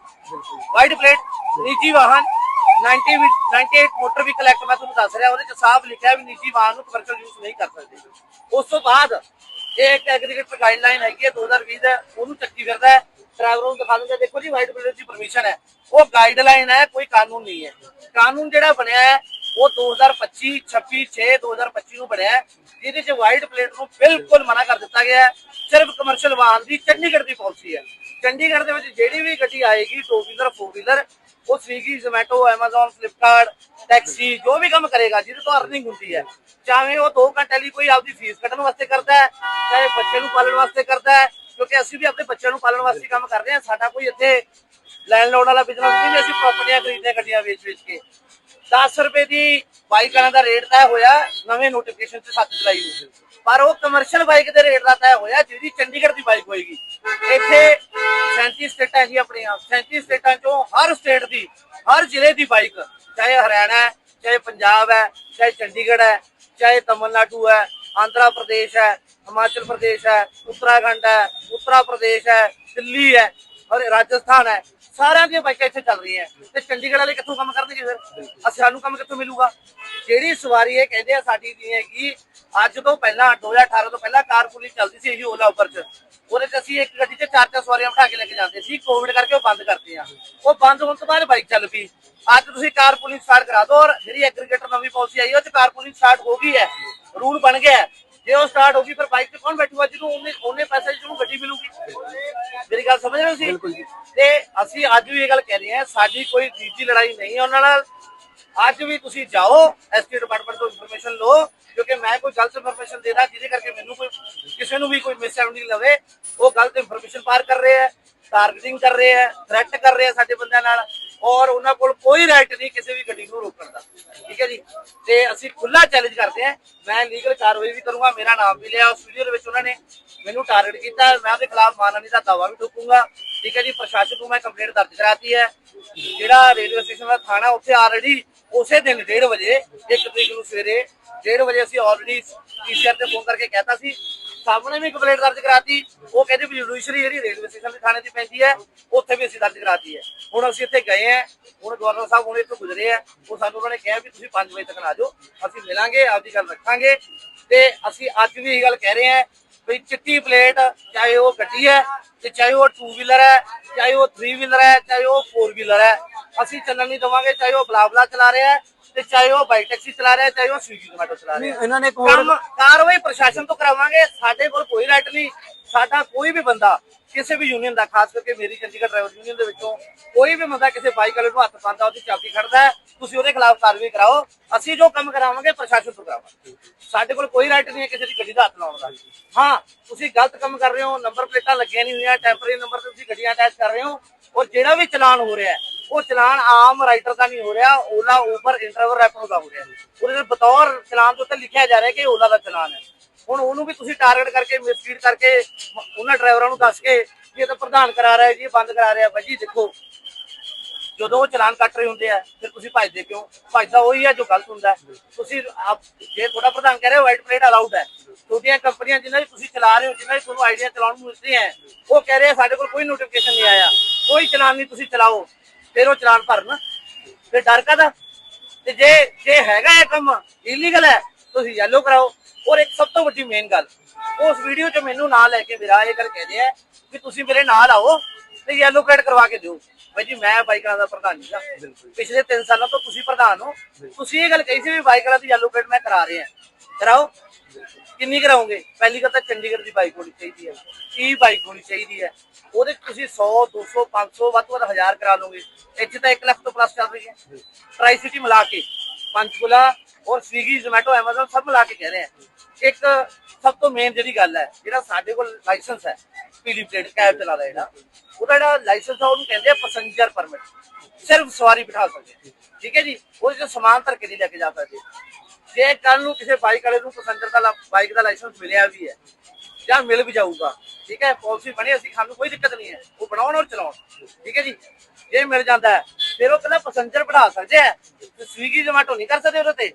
ਵਾਈਟ ਪਲੇਟ ਨਿੱਜੀ ਵਾਹਨ 90 ਵੀ 98 ਮੋਟਰ ਵਹੀਕਲ ਐਕਟ ਮੈਂ ਤੁਹਾਨੂੰ ਦੱਸ ਰਿਹਾ ਉਹਦੇ ਚ ਸਾਫ਼ ਲਿਖਿਆ ਵੀ ਨਿੱਜੀ ਵਾਹਨ ਨੂੰ ਕਮਰਸ਼ੀਅਲ ਯੂਜ਼ ਨਹੀਂ ਕਰ ਸਕਦੇ। ਉਸ ਤੋਂ ਬਾਅਦ ਇਹ ਇੱਕ ਐਗਰੀਗੇਟਰ ਗਾਈਡਲਾਈਨ ਹੈਗੀ ਹੈ 2020 ਦਾ ਉਹਨੂੰ ਚੱਕੀ ਫਿਰਦਾ ਹੈ। ਡਰਾਈਵਰ ਨੂੰ ਦਿਖਾ ਦਿੰਦੇ ਦੇਖੋ ਜੀ ਵਾਈਟ ਪਲੇਟ ਦੀ ਪਰਮਿਸ਼ਨ ਹੈ। ਉਹ ਗਾਈਡਲਾਈਨ ਹੈ, ਕੋਈ ਕਾਨੂੰਨ ਨਹੀਂ ਹੈ। ਕਾਨੂੰਨ ਜਿਹੜਾ ਬਣਿਆ ਹੈ, ਉਹ 2025 26 6 2025 ਨੂੰ ਬਣਿਆ ਜਿਹਦੇ ਚ ਵਾਈਟ ਪਲੇਟ ਨੂੰ ਬਿਲਕੁਲ ਮਨਾ ਕਰ ਦਿੱਤਾ ਗਿਆ ਸਿਰਫ ਕਮਰਸ਼ੀਅਲ ਵਾਹਨ ਦੀ ਚੰਡੀਗੜ੍ਹ ਦੀ ਪਾਲਿਸੀ ਹੈ। ਚੰਡੀਗੜ੍ਹ ਦੇ ਵਿੱਚ ਜਿਹੜੀ ਵੀ ਗੱਡੀ ਆਏਗੀ ਟੂ ਵੀਲਰ ਫੋਰ ਵੀਲਰ ਉਹ Swiggy Zomato Amazon Flipkart taxi ਜੋ ਵੀ ਕੰਮ ਕਰੇਗਾ, ਜਿਹਦੇ ਤੋਂ ਅਰਨਿੰਗ ਹੁੰਦੀ ਹੈ। ਚਾਹੇ ਉਹ 2 ਘੰਟੇ ਲਈ ਕੋਈ ਆਪਦੀ ਫੀਸ ਕੱਢਣ ਵਾਸਤੇ ਕਰਦਾ ਹੈ, ਚਾਹੇ ਬੱਚੇ ਨੂੰ ਪਾਲਣ ਵਾਸਤੇ ਕਰਦਾ ਹੈ ਕਿਉਂਕਿ ਅਸੀਂ ਵੀ ਆਪਣੇ ਬੱਚਿਆਂ ਨੂੰ ਪਾਲਣ ਵਾਸਤੇ ਕੰਮ ਕਰਦੇ ਹਾਂ। ਸਾਡਾ ਕੋਈ ਇੱਥੇ ਲੈਂਡਲੋਡ ਵਾਲਾ ਬਿਜ਼ਨਸ ਨਹੀਂ ਅਸੀਂ ਪ੍ਰਾਪਰਟੀਆਂ ਖਰੀਦਦੇ ਹਾਂ ਗੱਡੀਆਂ ਵੇਚ ਵੇਚ ਕੇ। 10 ਰੁਪਏ ਦੀ ਬਾਈਕਾਂ ਦਾ ਰੇਟ ਤੈਅ ਹੋਇਆ, ਨਵੇਂ ਨੋਟੀਫਿਕੇਸ਼ਨ ਚ 7 ਜੁਲਾਈ ਨੂੰ। ਪਰ ਉਹ ਕਮਰਸ਼ੀਅਲ ਬਾਈਕ ਦੇ ਰੇਟ ਦਾ ਤੈਅ ਹੋਇਆ ਜਿਹੜੀ ਚੰਡੀਗੜ੍ਹ ਦੀ ਬਾਈਕ ਹੋਏਗੀ। ਇੱਥੇ 37 ਸਟੇਟਾਂ ਹੈ ਆਪਣੀਆਂ। 37 ਸਟੇਟਾਂ ਚੋਂ ਹਰ ਸਟੇਟ ਦੀ, ਹਰ ਜ਼ਿਲ੍ਹੇ ਦੀ ਬਾਈਕ ਚਾਹੇ ਹਰਿਆਣਾ ਹੈ, ਚਾਹੇ ਪੰਜਾਬ ਹੈ, ਚਾਹੇ ਚੰਡੀਗੜ੍ਹ ਹੈ, ਚਾਹੇ ਤਮਿਲਨਾਡੂ ਹੈ, ਆਂਧਰਾ ਪ੍ਰਦੇਸ਼ ਹੈ ਹਿਮਾਚਲ ਪ੍ਰਦੇਸ਼ ਹੈ, ਉੱਤਰਾਖੰਡ ਹੈ, ਉੱਤਰਾ ਪ੍ਰਦੇਸ਼ ਹੈ, ਦਿੱਲੀ ਹੈ, ਔਰ ਰਾਜਸਥਾਨ ਹੈ। ਸਾਰਿਆਂ ਦੀਆਂ ਬਾਈਕਾਂ ਇੱਥੇ ਚੱਲ ਰਹੀਆਂ ਤੇ ਚੰਡੀਗੜ੍ਹ ਵਾਲੇ ਕਿੱਥੋਂ ਕੰਮ ਕਰਨਗੇ ਫਿਰ? ਅਸੀਂ ਸਾਨੂੰ ਕੰਮ ਕਿੱਥੋਂ ਮਿਲੂਗਾ? ਜਿਹੜੀ ਸਵਾਰੀ ਇਹ ਕਹਿੰਦੇ ਆ ਸਾਡੀ ਹੈ ਕਿ ਅੱਜ ਤੋਂ ਪਹਿਲਾਂ 2018 ਤੋਂ ਪਹਿਲਾਂ ਕਾਰਪੂਲਿੰਗ ਚੱਲਦੀ ਸੀ ਇਹੀ ਓਲਾ ਉਬਰ ਚ। ਉਹਦੇ ਚ ਅਸੀਂ ਇੱਕ ਗੱਡੀ 'ਚ ਚਾਰ ਚਾਰ ਸਵਾਰੀਆਂ ਬਿਠਾ ਕੇ ਲੈ ਕੇ ਜਾਂਦੇ ਸੀ। ਕੋਵਿਡ ਕਰਕੇ ਉਹ ਬੰਦ ਕਰਤੇ ਆ ਉਹ ਬੰਦ ਹੋਣ ਤੋਂ ਬਾਅਦ ਬਾਈਕ ਚੱਲ ਪਈ। ਅੱਜ ਤੁਸੀਂ ਕਾਰਪੂਲਿੰਗ ਸਟਾਰਟ ਕਰਾ ਦਿਓ ਔਰ ਜਿਹੜੀ ਐਗਰੀਗੇਟਰ ਨਵੀਂ ਪਾਲਿਸੀ ਆਈ ਉਹ ਚ ਕਾਰਪੂਲਿੰਗ ਸਟਾਰਟ ਹੋ ਗਈ ਹੈ। ਰੂਲ ਬਣ ਗਿਆ ਜੇ ਉਹ ਸਟਾਰਟ ਹੋ ਗਈ ਫਿਰ ਬਾਈਕ ਤੇ ਕੌਣ ਬੈਠੂਗਾ? ਜਿਹਨੂੰ ਉਹਨੇ ਉਹਨੇ ਪੈਸੇ ਜਿਹਨੂੰ ਗੱਡੀ ਮਿਲੂਗੀ। ਮੇਰੀ ਗੱਲ ਸਮਝ ਰਹੇ ਹੋ ਤੁਸੀਂ? ਤੇ ਅਸੀਂ ਅੱਜ ਵੀ ਇਹ ਗੱਲ ਕਹਿ ਰਹੇ ਹਾਂ ਸਾਡੀ ਕੋਈ ਨਿੱਜੀ ਲੜਾਈ ਨਹੀਂ ਹੈ ਉਹਨਾਂ ਨਾਲ। ਅੱਜ ਵੀ ਤੁਸੀਂ ਜਾਓ ਐਸਟੀ ਡਿਪਾਰਟਮੈਂਟ ਤੋਂ ਇਨਫੋਰਮੇਸ਼ਨ ਲਓ ਕਿਉਂਕਿ ਮੈਂ ਕੋਈ ਗਲਤ ਇਨਫੋਰਮੇਸ਼ਨ ਦੇਦਾ ਜਿਹਦੇ ਕਰਕੇ ਮੈਨੂੰ ਕੋਈ ਕਿਸੇ ਨੂੰ ਵੀ ਕੋਈ ਮਿਸਅੰਡਰਸਟੈਂਡਿੰਗ ਲਵੇ। ਉਹ ਗਲਤ ਇਨਫੋਰਮੇਸ਼ਨ ਪਾਰ ਕਰ ਰਹੇ ਹੈ ਟਾਰਗੇਟਿੰਗ ਕਰ ਰਹੇ ਹੈ ਥ੍ਰੈਟ ਕਰ ਰਹੇ ਹੈ ਸਾਡੇ ਬੰਦਿਆਂ ਨਾਲ। ਔਰ ਉਹਨਾਂ ਕੋਲ ਕੋਈ ਰਾਈਟ ਨਹੀਂ ਕਿਸੇ ਵੀ ਗੱਡੀ ਨੂੰ ਰੋਕਣ ਦਾ। ਠੀਕ ਹੈ ਜੀ? ਤੇ ਅਸੀਂ ਖੁੱਲਾ ਚੈਲੰਜ ਕਰਦੇ ਹਾਂ। ਮੈਂ ਲੀਗਲ ਕਾਰਵਾਈ ਵੀ ਕਰੂੰਗਾ, ਮੇਰਾ ਨਾਮ ਵੀ ਲਿਆ, ਉਸ ਵੀਡੀਓ ਦੇ ਵਿੱਚ ਉਹਨਾਂ ਨੇ ਮੈਨੂੰ ਟਾਰਗੇਟ ਕੀਤਾ। ਮੈਂ ਉਹਦੇ ਖਿਲਾਫ ਮਾਨਹਾਨੀ ਦਾ ਦਾਵਾ ਵੀ ਠੋਕੂੰਗਾ। ਠੀਕ ਹੈ ਜੀ? ਪ੍ਰਸ਼ਾਸਨ ਨੂੰ ਮੈਂ ਕੰਪਲੇਂਟ ਦਰਜ ਕਰਾਤੀ ਹੈ। ਜਿਹੜਾ ਰੇਲਵੇ ਸਟੇਸ਼ਨ ਦਾ ਥਾਣਾ, ਉੱਥੇ ਆਲਰੇਡੀ ਉਸੇ ਦਿਨ 1:30 ਵਜੇ 1 ਤਰੀਕ ਨੂੰ ਸਵੇਰੇ 1:30 ਵਜੇ ਅਸੀਂ ਆਲਰੇਡੀ ਪੀਸੀਆਰ ਤੇ ਫੋਨ ਕਰਕੇ ਕਹਿਤਾ ਸੀ। ਸਾਹਮਣੇ ਵੀ ਕੰਪਲੇਂਟ ਦਰਜ ਕਰਾਤੀ, ਉਹ ਕਹਿੰਦੇ ਵੀ ਜੁਡੀਸ਼ਰੀ ਜਿਹੜੀ ਰੇਲਵੇ ਸਟੇਸ਼ਨ ਦੇ ਥਾਣੇ 'ਤੇ ਪੈਂਦੀ ਹੈ, ਉੱਥੇ ਵੀ ਅਸੀਂ ਦਰਜ ਕਰਾਤੀ ਹੈ। ਹੁਣ ਅਸੀਂ ਇੱਥੇ ਗਏ ਆ ਹੁਣ ਗਵਰਨਰ ਸਾਹਿਬ ਹੁਣ ਇੱਥੋਂ ਗੁਜ਼ਰੇ ਆ, ਉਹ ਸਾਨੂੰ ਉਹਨਾਂ ਨੇ ਕਿਹਾ ਵੀ ਤੁਸੀਂ 5 ਵਜੇ ਤੱਕ ਆ ਜਾਓ, ਅਸੀਂ ਮਿਲਾਂਗੇ, ਆਪਦੀ ਗੱਲ ਰੱਖਾਂਗੇ। ਤੇ ਅਸੀਂ ਅੱਜ ਵੀ ਇਹ ਗੱਲ ਕਹਿ ਰਹੇ ਹਾਂ ਵੀ ਚਿੱਟੀ ਪਲੇਟ, ਚਾਹੇ ਉਹ ਗੱਡੀ ਹੈ, ਤੇ ਚਾਹੇ ਉਹ 2 ਵੀਲਰ ਹੈ, ਚਾਹੇ ਉਹ 3 ਵੀਲਰ ਹੈ, ਚਾਹੇ ਉਹ 4 ਵੀਲਰ ਹੈ, ਅਸੀਂ ਚੱਲਣ ਨਹੀਂ ਦਵਾਂਗੇ, ਚਾਹੇ ਉਹ ਬਲਾਬਲਾ ਚਲਾ ਰਿਹਾ ਹੈ ਤੇ ਚਾਹੇ ਉਹ ਬਾਈਕ ਟੈਕਸੀ ਚਲਾ ਰਿਹਾ ਚਾਹੇ ਉਹ ਸਵੀਗੀ ਜ਼ੋਮੈਟੋ ਚਲਾ ਰਿਹਾ। ਇਹਨਾਂ ਨੇ ਕੰਮ ਕਾਰਵਾਈ ਪ੍ਰਸ਼ਾਸਨ ਤੋਂ ਕਰਾਵਾਂਗੇ ਸਾਡੇ ਕੋਲ ਕੋਈ ਰਾਈਟ ਨਹੀਂ ਸਾਡਾ ਕੋਈ ਵੀ ਬੰਦਾ ਕਿਸੇ ਵੀ ਯੂਨੀਅਨ ਦਾ ਖਾਸ ਕਰਕੇ ਮੇਰੀ ਚੰਡੀਗੜ੍ਹ ਡਰਾਈਵਰ ਯੂਨੀਅਨ ਦੇ ਵਿੱਚੋਂ ਕੋਈ ਵੀ ਬੰਦਾ ਕਿਸੇ ਬਾਈਕ ਵਾਲੇ ਨੂੰ ਹੱਥ ਪਾਉਂਦਾ ਉਹਦੀ ਚਾਬੀ ਖੜਦਾ ਹੈ, ਤੁਸੀਂ ਉਹਦੇ ਖਿਲਾਫ ਕਾਰਵਾਈ ਕਰਾਓ। ਅਸੀਂ ਜੋ ਕੰਮ ਕਰਾਵਾਂਗੇ ਪ੍ਰਸ਼ਾਸਨ ਤੋਂ ਕਰਾਵਾਂਗੇ। ਸਾਡੇ ਕੋਲ ਕੋਈ ਰਾਈਟ ਨਹੀਂ ਹੈ ਕਿਸੇ ਦੀ ਗੱਡੀ ਦਾ ਹੱਥ ਲਾਉਣ ਦਾ। ਹਾਂ ਤੁਸੀਂ ਗਲਤ ਕੰਮ ਕਰ ਰਹੇ ਹੋ ਨੰਬਰ ਪਲੇਟਾਂ ਲੱਗੀਆਂ ਨਹੀਂ ਹੋਈਆਂ ਟੈਂਪਰੇਰੀ ਨੰਬਰ ਤੇ ਤੁਸੀਂ ਗੱਡੀਆਂ ਅਟੈਚ ਕਰ ਰਹੇ ਹੋ ਔਰ ਜਿਹੜਾ ਵੀ ਚਲਾਨ ਹੋ ਰਿਹਾ ਹੈ, ਉਹ ਚਲਾਨ ਆਮ ਰਾਈਟਰ ਦਾ ਨਹੀਂ ਹੋ ਰਿਹਾ, ਓਲਾ ਉਬਰ ਇੰਟਰਵਰ ਰੈਪਨੋ ਦਾ ਹੋ ਰਿਹਾ। ਉਹਦੇ ਤੇ ਬਤੌਰ ਚਲਾਨ ਦੇ ਉੱਤੇ ਲਿਖਿਆ ਜਾ ਰਿਹਾ ਕਿ ਓਲਾ ਦਾ ਚਲਾਨ ਹੈ। ਹੁਣ ਉਹਨੂੰ ਵੀ ਤੁਸੀਂ ਟਾਰਗੇਟ ਕਰਕੇ ਮਿਸਫੀਡ ਕਰਕੇ, ਉਹਨਾਂ ਡਰਾਈਵਰਾਂ ਨੂੰ ਦੱਸ ਕੇ ਵੀ ਇਹ ਤਾਂ ਪ੍ਰਧਾਨ ਕਰਾ ਰਿਹਾ ਜੀ ਬੰਦ ਕਰਾ ਰਿਹਾ। ਬਾਜੀ ਦੇਖੋ, ਜਦੋਂ ਉਹ ਚਲਾਨ ਕੱਟ ਰਹੇ ਹੁੰਦੇ ਆ, ਫਿਰ ਤੁਸੀਂ ਭੱਜਦੇ ਕਿਉਂ? ਭੱਜਦਾ ਉਹੀ ਹੈ ਜੋ ਗਲਤ ਹੁੰਦਾ ਤੁਸੀਂ ਜੇ ਤੁਹਾਡਾ ਪ੍ਰਧਾਨ ਕਹਿ ਰਿਹਾ ਵਾਈਟ ਪਲੇਟ ਅਲਾਉਡ ਹੈ, ਤੁਹਾਡੀਆਂ ਕੰਪਨੀਆਂ ਜਿਨ੍ਹਾਂ ਦੀ ਤੁਸੀਂ ਚਲਾ ਰਹੇ ਹੋ ਜਿਨ੍ਹਾਂ ਦੀ ਤੁਹਾਨੂੰ ਆਈਡੀਆ ਚਲਾਉਣ ਨੂੰ ਮਿਲਦੇ ਹੈ, ਉਹ ਕਹਿ ਰਹੇ ਸਾਡੇ ਕੋਲ ਕੋਈ ਨੋਟੀਫਿਕੇਸ਼ਨ ਨਹੀਂ ਆਇਆ। ਕੋਈ ਚਲਾਨ ਨਹੀਂ ਤੁਸੀਂ ਚਲਾਓ। ਫਿਰ ਉਹ ਚਲਾਨ ਭਰਨ। ਫਿਰ ਡਰ ਕਾਹਦਾ? ਤੇ ਜੇ ਜੇ ਹੈਗਾ ਇਹ ਕੰਮ ਇਲੀਗਲ ਹੈ ਤੁਸੀਂ ਯੈਲੋ ਕਰਾਓ। ਔਰ ਇੱਕ ਸਭ ਤੋਂ ਵੱਡੀ ਮੇਨ ਗੱਲ ਉਸ ਵੀਡੀਓ 'ਚ ਮੈਨੂੰ ਨਾਲ ਲੈ ਕੇ ਮੇਰਾ ਇਹ ਗੱਲ ਕਹਿੰਦੇ ਆ ਕਿ ਤੁਸੀਂ ਮੇਰੇ ਨਾਲ ਆਓ ਤੇ ਯੈਲੋ ਕਾਰਡ ਕਰਵਾ ਕੇ ਦਿਓ। ਬਾਈ ਜੀ ਮੈਂ ਬਾਈਕਾਂ ਦਾ ਪ੍ਰਧਾਨ ਜੀ ਪਿਛਲੇ 3 ਸਾਲਾਂ ਤੋਂ ਤੁਸੀਂ ਪ੍ਰਧਾਨ ਹੋ। ਤੁਸੀਂ ਇਹ ਗੱਲ ਕਹੀ ਸੀ ਵੀ ਬਾਈਕਾਂ ਦੀ ਯੈਲੋ ਪਲੇਟ ਮੈਂ ਕਰਾ ਰਿਹਾ। ਕਰਾਓ। ਕਿੰਨੀ ਕਰਾਉਂਗੇ ਪਹਿਲੀ ਗੱਲ ਤਾਂ ਚੰਡੀਗੜ੍ਹ ਦੀ ਬਾਈਕ ਹੋਣੀ ਚਾਹੀਦੀ ਹੈ। ਕੀ ਬਾਈਕ ਹੋਣੀ ਚਾਹੀਦੀ ਹੈ। ਉਹਦੇ ਤੁਸੀਂ 100 200 500 ਵੱਧ ਤੋਂ ਵੱਧ 1000 ਕਰਾ ਲਓਗੇ। ਇੱਥੇ ਤਾਂ 1 ਲੱਖ ਤੋਂ ਪਲੱਸ ਚੱਲ ਰਹੀ ਹੈ। ਟਰਾਈ ਸਿਟੀ ਮਿਲਾ ਕੇ, ਪੰਚਕੁਲਾ ਔਰ ਸਵੀਗੀ ਜ਼ੋਮੈਟੋ ਐਮਾਜ਼ਨ ਸਭ ਮਿਲਾ ਕੇ ਕਹਿ ਰਹੇ ਆ ਇੱਕ ਸਭ ਤੋਂ ਮੇਨ ਜਿਹੜੀ ਗੱਲ ਹੈ, ਜਿਹੜਾ ਸਾਡੇ ਕੋਲ ਲਾਇਸੈਂਸ ਹੈ, ਪੀਲੀ ਪਲੇਟ ਕੈਬ ਚਲਾਦਾ ਜਿਹੜਾ। ਉਹਦਾ ਜਿਹੜਾ ਲਾਇਸੈਂਸ ਆ, ਉਹਨੂੰ ਕਹਿੰਦੇ ਆ ਪੈਸੇਂਜਰ ਪਰਮਿਟ ਸਿਰਫ ਸਵਾਰੀ ਬਿਠਾ ਸਕਦੇ ਠੀਕ ਹੈ ਜੀ? ਉਹਦੇ ਚ ਸਮਾਨ ਧਰ ਕੇ ਨਹੀਂ ਲੈ ਕੇ ਜਾ ਸਕਦੇ। ਜੇ ਕੱਲ ਨੂੰ ਕਿਸੇ ਬਾਈਕ ਵਾਲੇ ਨੂੰ ਪੈਸੇਂਜਰ ਦਾ ਬਾਈਕ ਦਾ ਲਾਇਸੈਂਸ ਮਿਲਿਆ ਵੀ ਹੈ, ਜਾਂ ਮਿਲ ਵੀ ਜਾਊਗਾ, ਠੀਕ ਹੈ ਪਾਲਿਸੀ ਬਣੀ ਅਸੀਂ ਸਾਨੂੰ ਕੋਈ ਦਿੱਕਤ ਨਹੀਂ ਹੈ, ਉਹ ਬਣਾਉਣ ਔਰ ਚਲਾਉਣ, ਠੀਕ ਹੈ ਜੀ, ਜੇ ਮਿਲ ਜਾਂਦਾ ਹੈ ਫਿਰ ਉਹ ਪਹਿਲਾਂ ਪੈਸੇਂਜਰ ਬਿਠਾ ਸਕਦੇ ਆ। ਸਵੀਗੀ ਜ਼ੋਮੈਟੋ ਨਹੀਂ ਕਰ ਸਕਦੇ ਉਹਦੇ ਤੇ।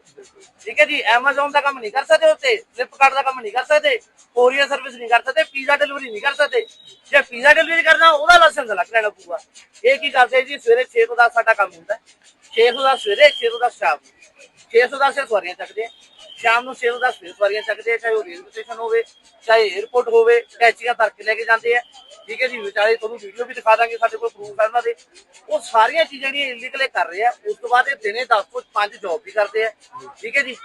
ਠੀਕ ਹੈ ਜੀ ਐਮਾਜ਼ਨ ਦਾ ਕੰਮ ਨਹੀਂ ਕਰ ਸਕਦੇ ਉਹਦੇ ਤੇ ਫਲਿੱਪਕਾਰਟ ਦਾ ਕੰਮ ਨਹੀਂ ਕਰ ਸਕਦੇ ਕੋਰੀਅਰ ਸਰਵਿਸ ਨਹੀਂ ਕਰ ਸਕਦੇ ਪੀਜ਼ਾ ਡਿਲੀਵਰੀ ਨਹੀਂ ਕਰ ਸਕਦੇ। ਜੇ ਪੀਜ਼ਾ ਡਿਲੀਵਰੀ ਕਰਨਾ, ਉਹਦਾ ਲਾਇਸੈਂਸ ਲੱਗ ਲੈਣਾ ਪਊਗਾ। ਇਹ ਕੀ ਕਰਦੇ ਜੀ, ਸਵੇਰੇ 6 ਤੋਂ 10 ਸਾਡਾ ਕੰਮ ਹੁੰਦਾ। 6 ਤੋਂ 10 ਸਵੇਰੇ 6 ਤੋਂ 10 ਸ਼ਾਮ। 6 ਤੋਂ 10 ਸਵਾਰੀਆਂ ਚੱਕਦੇ ਆ। ਸ਼ਾਮ ਨੂੰ 6 ਤੋਂ 10 ਫਿਰ ਸਵਾਰੀਆਂ ਚੱਕਦੇ ਆ, ਚਾਹੇ ਉਹ ਰੇਲਵੇ ਸਟੇਸ਼ਨ ਹੋਵੇ, ਚਾਹੇ 에어ਪੋਰਟ ਹੋਵੇ ਟੈਚੀਆਂ ਧਰ ਕੇ ਲੈ ਕੇ ਜਾਂਦੇ ਆ। ਠੀਕ ਹੈ ਜੀ ਵਿਚਾਰੇ ਤੁਹਾਨੂੰ ਵੀਡੀਓ ਵੀ ਦਿਖਾ ਦਾਂਗੇ, ਸਾਡੇ ਕੋਲ ਪ੍ਰੂਫ ਹੈ ਉਹਨਾਂ ਦੇ। ਉਹ ਸਾਰੀਆਂ ਚੀਜ਼ਾਂ ਜਿਹੜੀਆਂ ਇਲੀਗਲ ਕਰ ਰਹੇ ਆ, ਉਸ ਤੋਂ ਬਾਅਦ ਇਹ ਦਿਨੇ 10 ਤੋਂ 5 ਜੌਬ ਵੀ ਕਰਦੇ ਆ। ਠੀਕ ਹੈ ਜੀ?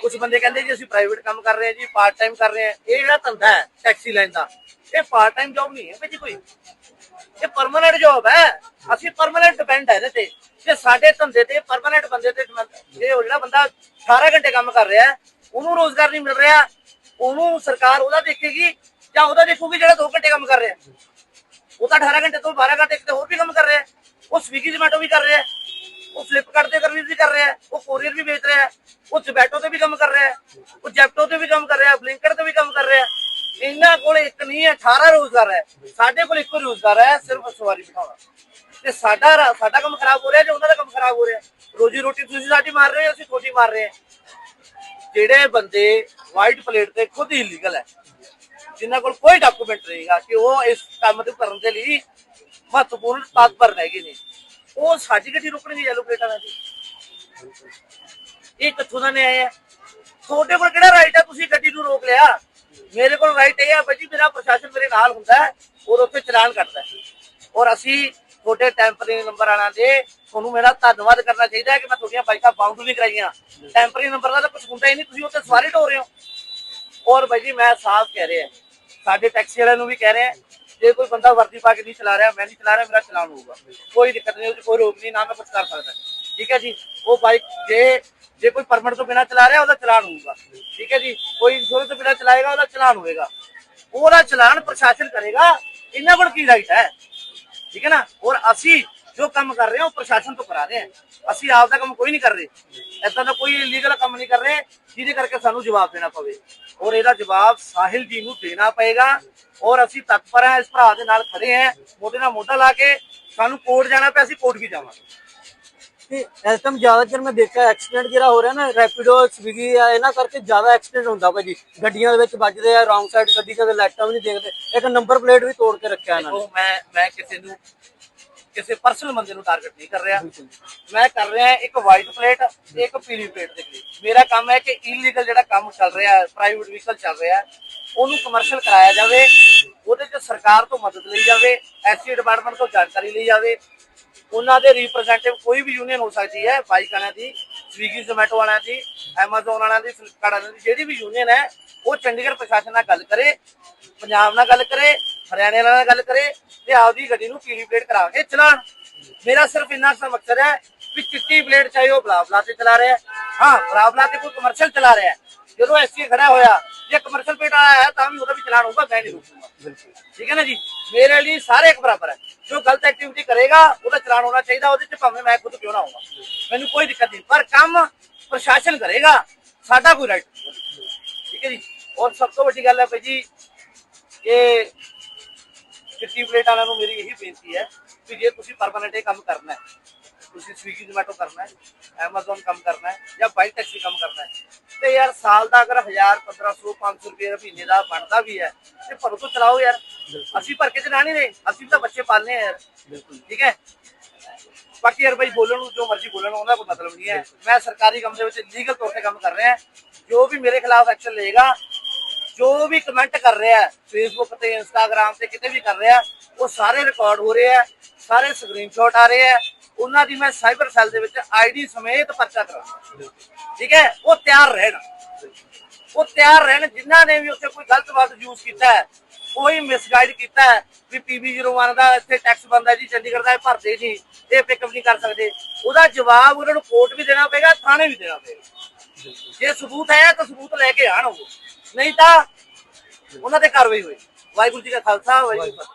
ਕੁਝ ਬੰਦੇ ਕਹਿੰਦੇ ਜੀ, ਅਸੀਂ ਪ੍ਰਾਈਵੇਟ ਕੰਮ ਕਰ ਰਹੇ ਆ ਜੀ ਪਾਰਟ ਟਾਈਮ ਕਰ ਰਹੇ ਆ। ਇਹ ਜਿਹੜਾ ਧੰਦਾ ਹੈ ਟੈਕਸੀ ਲਾਈਨ ਦਾ, ਇਹ ਪਾਰਟ ਟਾਈਮ ਜੌਬ ਨਹੀਂ ਹੈ ਭਾਜੀ ਕੋਈ। ਇਹ ਪਰਮਨੈਂਟ ਜੌਬ ਹੈ। ਅਸੀਂ ਪਰਮਨੈਂਟ ਡਿਪੈਂਡ ਹੈ ਇਹਦੇ ਤੇ। ਜੇ ਸਾਡੇ ਧੰਦੇ ਤੇ ਪਰਮਨੈਂਟ ਬੰਦੇ ਤੇ ਜੇ ਉਹ ਜਿਹੜਾ ਬੰਦਾ 18 ਘੰਟੇ ਕੰਮ ਕਰ ਰਿਹਾ ਉਹਨੂੰ ਰੋਜ਼ਗਾਰ ਨਹੀਂ ਮਿਲ ਰਿਹਾ, ਉਹਨੂੰ ਸਰਕਾਰ ਉਹਦਾ ਦੇਖੇਗੀ ਜਾਂ ਉਹਦਾ ਦੇਖੂਗੀ ਜਿਹੜਾ 2 ਘੰਟੇ ਕੰਮ ਕਰ ਰਿਹਾ ਉਹ ਤਾਂ 18 ਘੰਟੇ ਤੋਂ 12 ਘੰਟੇ ਕਿਤੇ ਹੋਰ ਵੀ ਕੰਮ ਕਰ ਰਿਹਾ ਉਹ ਸਵੀਗੀ ਜ਼ੋਮੈਟੋ ਵੀ ਕਰ ਰਿਹਾ ਹੈ। ਉਹ ਫਲਿੱਪਕਾਰਟ ਤੇ ਸਰਵਿਸ ਵੀ ਕਰ ਰਿਹਾ ਹੈ। ਉਹ ਕੋਰੀਅਰ ਵੀ ਵੇਚ ਰਿਹਾ ਹੈ। ਉਹ ਜ਼ੋਮੈਟੋ ਤੇ ਵੀ ਕੰਮ ਕਰ ਰਿਹਾ ਹੈ। ਉਹ ਜੈਪਟੋ ਤੇ ਵੀ ਕੰਮ ਕਰ ਰਿਹਾ ਹੈ ਬਲਿੰਕਰ ਤੇ ਵੀ ਕੰਮ ਕਰ ਰਿਹਾ ਹੈ ਇਹਨਾਂ ਕੋਲ ਇੱਕ ਨਹੀਂ 18 ਰੋਜ਼ਗਾਰ ਹੈ ਸਾਡੇ ਕੋਲ ਇੱਕੋ ਰੋਜ਼ਗਾਰ ਹੈ, ਸਿਰਫ ਸਵਾਰੀ ਬਿਠਾਉਣਾ ਤੇ ਸਾਡਾ ਸਾਡਾ ਕੰਮ ਖਰਾਬ ਹੋ ਰਿਹਾ ਜਾਂ ਉਹਨਾਂ ਦਾ ਕੰਮ ਖਰਾਬ ਹੋ ਰਿਹਾ ਰੋਜੀ ਰੋਟੀ ਤੁਸੀਂ ਸਾਡੀ ਮਾਰ ਰਹੇ ਹੋ ਅਸੀਂ ਤੁਹਾਡੀ ਮਾਰ ਰਹੇ ਹਾਂ ਜਿਹੜੇ ਬੰਦੇ ਵਾਈਟ ਪਲੇਟ ਤੇ ਖੁਦ ਹੀ ਇਲੀਗਲ ਹੈ, ਜਿਨ੍ਹਾਂ ਕੋਲ ਕੋਈ ਡਾਕੂਮੈਂਟ ਨਹੀਂਗਾ ਕਿ ਉਹ ਇਸ ਕੰਮ ਤੇ ਕਰਨ ਦੇ ਲਈ ਮਹੱਤਵਪੂਰਨ ਤਤਪਰ ਹੈਗੇ ਨੇ। ਉਹ ਸਾਡੀ ਗੱਡੀ ਰੋਕਣਗੇ ਯੈਲੋ ਪਲੇਟਾਂ ਨਾਲ ਇਹ ਕਿੱਥੋਂ ਦਾ ਨੇ ਆਏ ਆ? ਤੁਹਾਡੇ ਕੋਲ ਕਿਹੜਾ ਰਾਈਟ ਹੈ ਤੁਸੀਂ ਗੱਡੀ ਨੂੰ ਰੋਕ ਲਿਆ। ਮੇਰੇ ਕੋਲ ਰਾਈਟ ਇਹ ਹੈ ਭਾਜੀ ਮੇਰਾ ਪ੍ਰਸ਼ਾਸਨ ਮੇਰੇ ਨਾਲ ਹੁੰਦਾ ਹੈ ਔਰ ਉੱਥੇ ਚਲਾਨ ਕੱਟਦਾ ਹੈ। ਔਰ ਅਸੀਂ ਤੁਹਾਡੇ ਟੈਂਪਰੇਰੀ ਨੰਬਰ ਆਣਾ ਦੇ ਤੁਹਾਨੂੰ ਮੇਰਾ ਧੰਨਵਾਦ ਕਰਨਾ ਚਾਹੀਦਾ ਹੈ ਕਿ ਮੈਂ ਤੁਹਾਡੀਆਂ ਬਾਈਕਾਂ ਬਾਉਂਡ ਵੀ ਕਰਾਈਆਂ। ਟੈਂਪਰੇਰੀ ਨੰਬਰ ਦਾ ਤਾਂ ਕੁਝ ਹੁੰਦਾ ਹੀ ਨਹੀਂ, ਤੁਸੀਂ ਉੱਥੇ ਸਵਾਰੀ ਢੋ ਰਹੇ ਹੋ। ਔਰ ਭਾਈ ਜੀ, ਮੈਂ ਸਾਫ਼ ਕਹਿ ਰਿਹਾ। ਸਾਡੇ ਟੈਕਸੀ ਵਾਲਿਆਂ ਨੂੰ ਵੀ ਕਹਿ ਰਿਹਾ। ਜੇ ਕੋਈ ਬੰਦਾ ਵਰਦੀ ਪਾ ਕੇ ਨਹੀਂ ਚਲਾ ਰਿਹਾ, ਮੈਂ ਨਹੀਂ ਚਲਾ ਰਿਹਾ, ਮੇਰਾ ਚਲਾਨ ਹੋਊਗਾ। ਕੋਈ ਦਿੱਕਤ ਨਹੀਂ ਕੋਈ ਰੋਕ ਨਹੀਂ, ਨਾ ਮੈਂ ਕੁਝ ਕਰ ਸਕਦਾ। ਠੀਕ ਹੈ ਜੀ? ਉਹ ਬਾਈਕ ਜੇ ਜੇ ਕੋਈ ਪਰਮਿਟ ਤੋਂ ਬਿਨਾ ਚਲਾ ਰਿਹਾ, ਉਹਦਾ ਚਲਾਨ ਹੋਊਗਾ। ਠੀਕ ਹੈ ਜੀ? ਕੋਈ ਇੰਸ਼ੋਰੈਂਸ ਤੋਂ ਬਿਨਾ ਚਲਾਏਗਾ, ਉਹਦਾ ਚਲਾਨ ਹੋਏਗਾ। ਉਹਦਾ ਚਲਾਨ ਪ੍ਰਸ਼ਾਸਨ ਕਰੇਗਾ। ਇਹਨਾਂ ਕੋਲ ਕੀ ਰਾਈਟ ਹੈ? ਠੀਕ ਹੈ ਨਾ? ਔਰ ਅਸੀਂ ਜੋ ਕੰਮ ਕਰ ਰਹੇ ਹਾਂ, ਉਹ ਪ੍ਰਸ਼ਾਸਨ ਤੋਂ ਕਰਾ ਰਹੇ ਹਾਂ। ਅਸੀਂ ਆਪ ਦਾ ਕੰਮ ਕੋਈ ਨਹੀਂ ਕਰ ਰਹੇ। ਏਦਾਂ ਦਾ ਕੋਈ ਇਲੀਗਲ ਕੰਮ ਨਹੀਂ ਕਰ ਰਹੇ ਜਿਹਦੇ ਕਰਕੇ ਸਾਨੂੰ ਜਵਾਬ ਦੇਣਾ ਪਵੇ। ਔਰ ਇਹਦਾ ਜਵਾਬ ਸਾਹਿਲ ਜੀ ਨੂੰ ਦੇਣਾ ਪਏਗਾ। ਔਰ ਅਸੀਂ ਤਤਪਰ ਹਾਂ ਇਸ ਭਰਾ ਦੇ ਨਾਲ ਖੜੇ ਹਾਂ। ਮੋਢੇ ਨਾਲ ਮੋਢਾ ਲਾ ਕੇ ਸਾਨੂੰ ਕੋਰਟ ਜਾਣਾ ਪਿਆ ਅਸੀਂ ਕੋਰਟ ਵੀ ਜਾਵਾਂਗੇ। ਤੇ ਇਸ ਟਾਈਮ ਜ਼ਿਆਦਾਤਰ ਮੈਂ ਦੇਖਿਆ ਐਕਸੀਡੈਂਟ ਜਿਹੜਾ ਹੋ ਰਿਹਾ ਨਾ ਰੈਪਿਡੋ ਸਵਿਗੀ ਆ ਇਹਨਾਂ ਕਰਕੇ ਜ਼ਿਆਦਾ ਐਕਸੀਡੈਂਟ ਹੁੰਦਾ ਭਾਜੀ ਗੱਡੀਆਂ ਦੇ ਵਿੱਚ ਵੱਜਦੇ ਆ ਰੌਂਗ ਸਾਈਡ ਗੱਡੀ ਦੇ ਲਾਈਟਾਂ ਵੀ ਨਹੀਂ ਦੇਖਦੇ ਇੱਕ ਨੰਬਰ ਪਲੇਟ ਵੀ ਤੋੜ ਕੇ ਰੱਖਿਆ ਇਹਨਾਂ ਨੇ। ਮੈਂ ਮੈਂ ਕਿਸੇ ਨੂੰ ਕਿਸੇ ਪਰਸਨਲ ਬੰਦੇ ਨੂੰ ਟਾਰਗੇਟ ਨਹੀਂ ਕਰ ਰਿਹਾ। ਮੈਂ ਕਰ ਰਿਹਾ ਇੱਕ ਵਾਈਟ ਪਲੇਟ ਤੇ ਇੱਕ ਪੀਲੀ ਪਲੇਟ ਦੇ ਲਈ। ਮੇਰਾ ਕੰਮ ਹੈ ਕਿ ਇਲੀਗਲ ਜਿਹੜਾ ਕੰਮ ਚੱਲ ਰਿਹਾ ਹੈ ਪ੍ਰਾਈਵੇਟ ਵਹੀਕਲ ਚੱਲ ਰਿਹਾ ਹੈ ਉਹਨੂੰ ਕਮਰਸ਼ੀਅਲ ਕਰਾਇਆ ਜਾਵੇ ਉਹਦੇ 'ਚ ਸਰਕਾਰ ਤੋਂ ਮਦਦ ਲਈ ਜਾਵੇ ਐਸਸੀ ਡਿਪਾਰਟਮੈਂਟ ਤੋਂ ਜਾਣਕਾਰੀ ਲਈ ਜਾਵੇ। ਉਹਨਾਂ ਦੇ ਰਿਪਰੈਜ਼ੈਂਟੇਟਿਵ ਕੋਈ ਵੀ ਯੂਨੀਅਨ ਹੋ ਸਕਦੀ ਹੈ ਬਾਈਕ ਵਾਲਿਆਂ ਦੀ ਸਵੀਗੀ ਜ਼ੋਮੈਟੋ ਵਾਲਿਆਂ ਦੀ ਐਮਾਜ਼ੋਨ ਵਾਲਿਆਂ ਦੀ ਫਲਿੱਪਕਾਰਟ ਵਾਲਿਆਂ ਦੀ, ਜਿਹੜੀ ਵੀ ਯੂਨੀਅਨ ਹੈ, ਉਹ ਚੰਡੀਗੜ੍ਹ ਪ੍ਰਸ਼ਾਸਨ ਨਾਲ ਗੱਲ ਕਰੇ, ਪੰਜਾਬ ਨਾਲ ਗੱਲ ਕਰੇ, ਹਰਿਆਣੇ ਨਾਲ ਗੱਲ ਕਰੇ ਤੇ ਆਪਦੀ ਗੱਡੀ ਨੂੰ ਪੀਲੀ ਪਲੇਟ ਕਰਾ ਕੇ ਚਲਾਣ। ਮੇਰਾ ਸਿਰਫ ਇੰਨਾ ਸਾ ਮਕਸਦ ਹੈ ਵੀ ਚਿੱਟੀ ਪਲੇਟ ਚਾਹੇ ਉਹ ਬਲਾਬਲਾ ਤੇ ਚਲਾ ਰਿਹਾ ਹਾਂ। ਬਲਾਬਲਾ ਤੇ ਕੋਈ ਕਮਰਸ਼ੀਅਲ ਚਲਾ ਰਿਹਾ ਹੈ। ਜਦੋਂ ਐਸਟੀ ਖੜਾ ਹੋਇਆ ਜੇ ਕਮਰਸ਼ੀਅਲ ਪਲੇਟ ਆਇਆ ਹੈ ਤਾਂ ਵੀ ਉਹਦਾ ਵੀ ਚਲਾਨ ਹੋਊਗਾ, ਮੈਂ ਨਹੀਂ ਰੁਕੂਗਾ। ਠੀਕ ਹੈ ਨਾ ਜੀ? ਮੇਰੇ ਲਈ ਸਾਰੇ ਇੱਕ ਬਰਾਬਰ ਹੈ। ਜੋ ਗਲਤ ਐਕਟੀਵਿਟੀ ਕਰੇਗਾ, ਉਹਦਾ ਚਲਾਨ ਹੋਣਾ ਚਾਹੀਦਾ, ਉਹਦੇ ਚ ਭਾਵੇਂ ਮੈਂ ਖੁਦ ਕਿਉਂ ਨਾ ਹੋਵਾਂ। ਮੈਨੂੰ ਕੋਈ ਦਿੱਕਤ ਨਹੀਂ। ਪਰ ਕੰਮ ਪ੍ਰਸ਼ਾਸਨ ਕਰੇਗਾ, ਸਾਡਾ ਕੋਈ ਰਾਈਟ ਠੀਕ ਹੈ ਜੀ? ਔਰ ਸਭ ਤੋਂ ਵੱਡੀ ਗੱਲ ਹੈ ਭਾਈ ਜੀ, ਕਿ ਚਿੱਟੀ ਪਲੇਟ ਵਾਲਿਆਂ ਨੂੰ ਮੇਰੀ ਇਹੀ ਬੇਨਤੀ ਹੈ ਕਿ ਜੇ ਤੁਸੀਂ ਪਰਮਾਨੈਂਟ ਇਹ ਕੰਮ ਕਰਨਾ ਹੈ, ਤੁਸੀਂ ਸਵੀਗੀ ਜ਼ੋਮੈਟੋ ਕਰਨਾ ਹੈ ਐਮਾਜ਼ਨ ਕੰਮ ਕਰਨਾ ਹੈ ਜਾਂ ਬਾਈਕ ਟੈਕਸੀ ਕੰਮ ਕਰਨਾ ਹੈ ਤੇ ਯਾਰ ਸਾਲ ਦਾ ਅਗਰ 1000 1500 500 ਰੁਪਏ ਮਹੀਨੇ ਦਾ ਬਣਦਾ ਵੀ ਹੈ ਤੇ ਭਰੋ ਤੋਂ ਚਲਾਓ ਯਾਰ। ਅਸੀਂ ਭਰ ਕੇ ਚਲਾ ਨਹੀਂ ਰਹੇ ਅਸੀਂ ਤਾਂ ਬੱਚੇ ਪਾਲਨੇ ਆ ਯਾਰ। ਠੀਕ ਹੈ? ਬਾਕੀ ਯਾਰ ਭਾਈ ਬੋਲਣ ਨੂੰ ਜੋ ਮਰਜ਼ੀ ਬੋਲਣ ਉਹਦਾ ਕੋਈ ਮਤਲਬ ਨਹੀਂ ਹੈ। ਮੈਂ ਸਰਕਾਰੀ ਕੰਮ ਦੇ ਵਿੱਚ ਲੀਗਲ ਤੌਰ ਤੇ ਕੰਮ ਕਰ ਰਿਹਾ। ਜੋ ਵੀ ਮੇਰੇ ਖਿਲਾਫ ਐਕਸ਼ਨ ਲਏਗਾ ਜੋ ਵੀ ਕਮੈਂਟ ਕਰ ਰਿਹਾ ਹੈ ਫੇਸਬੁੱਕ ਤੇ ਇੰਸਟਾਗ੍ਰam ਤੇ ਕਿਤੇ ਵੀ ਕਰ ਰਿਹਾ ਉਹ ਸਾਰੇ ਰਿਕਾਰਡ ਹੋ ਰਹੇ ਆ ਸਾਰੇ ਸਕਰੀਨਸ਼ਾਟ ਆ ਰਹੇ ਆ ਉਹਨਾਂ ਦੀ ਮੈਂ ਸਾਈਬਰ ਸੈੱਲ ਦੇ ਵਿੱਚ ਆਈਡੀ ਸਮੇਤ ਪਰਚਾ ਕਰਾਂਗਾ। ਠੀਕ ਹੈ? ਉਹ ਤਿਆਰ ਰਹਿਣ। ਉਹ ਤਿਆਰ ਰਹਿਣ, ਜਿਨ੍ਹਾਂ ਨੇ ਵੀ ਉੱਥੇ ਕੋਈ ਗਲਤ ਵਰਡ ਯੂਜ਼ ਕੀਤਾ ਹੈ, ਕੋਈ ਮਿਸਗਾਈਡ ਕੀਤਾ ਹੈ, ਵੀ PB01 ਦਾ ਇੱਥੇ ਟੈਕਸ ਬੰਦਾ ਜੀ, ਚੰਡੀਗੜ੍ਹ ਦਾ ਇਹ ਭਰਦੇ ਨਹੀਂ, ਇਹ ਪਿਕਅਪ ਨਹੀਂ ਕਰ ਸਕਦੇ। ਉਹਦਾ ਜਵਾਬ ਉਹਨਾਂ ਨੂੰ ਕੋਰਟ ਵੀ ਦੇਣਾ ਪਏਗਾ, ਥਾਣੇ ਵੀ ਦੇਣਾ ਪਏਗਾ। ਜੇ ਸਬੂਤ ਹੈ ਤਾਂ ਸਬੂਤ ਲੈ ਕੇ ਆਣ ਉਹ। ਨਹੀਂ ਤਾਂ ਉਹਨਾਂ ਤੇ ਕਾਰਵਾਈ ਹੋਈ ਵਾਹਿਗੁਰੂ ਜੀ ਕਾ ਖਾਲਸਾ, ਵਾਹਿਗੁਰੂ ਜੀ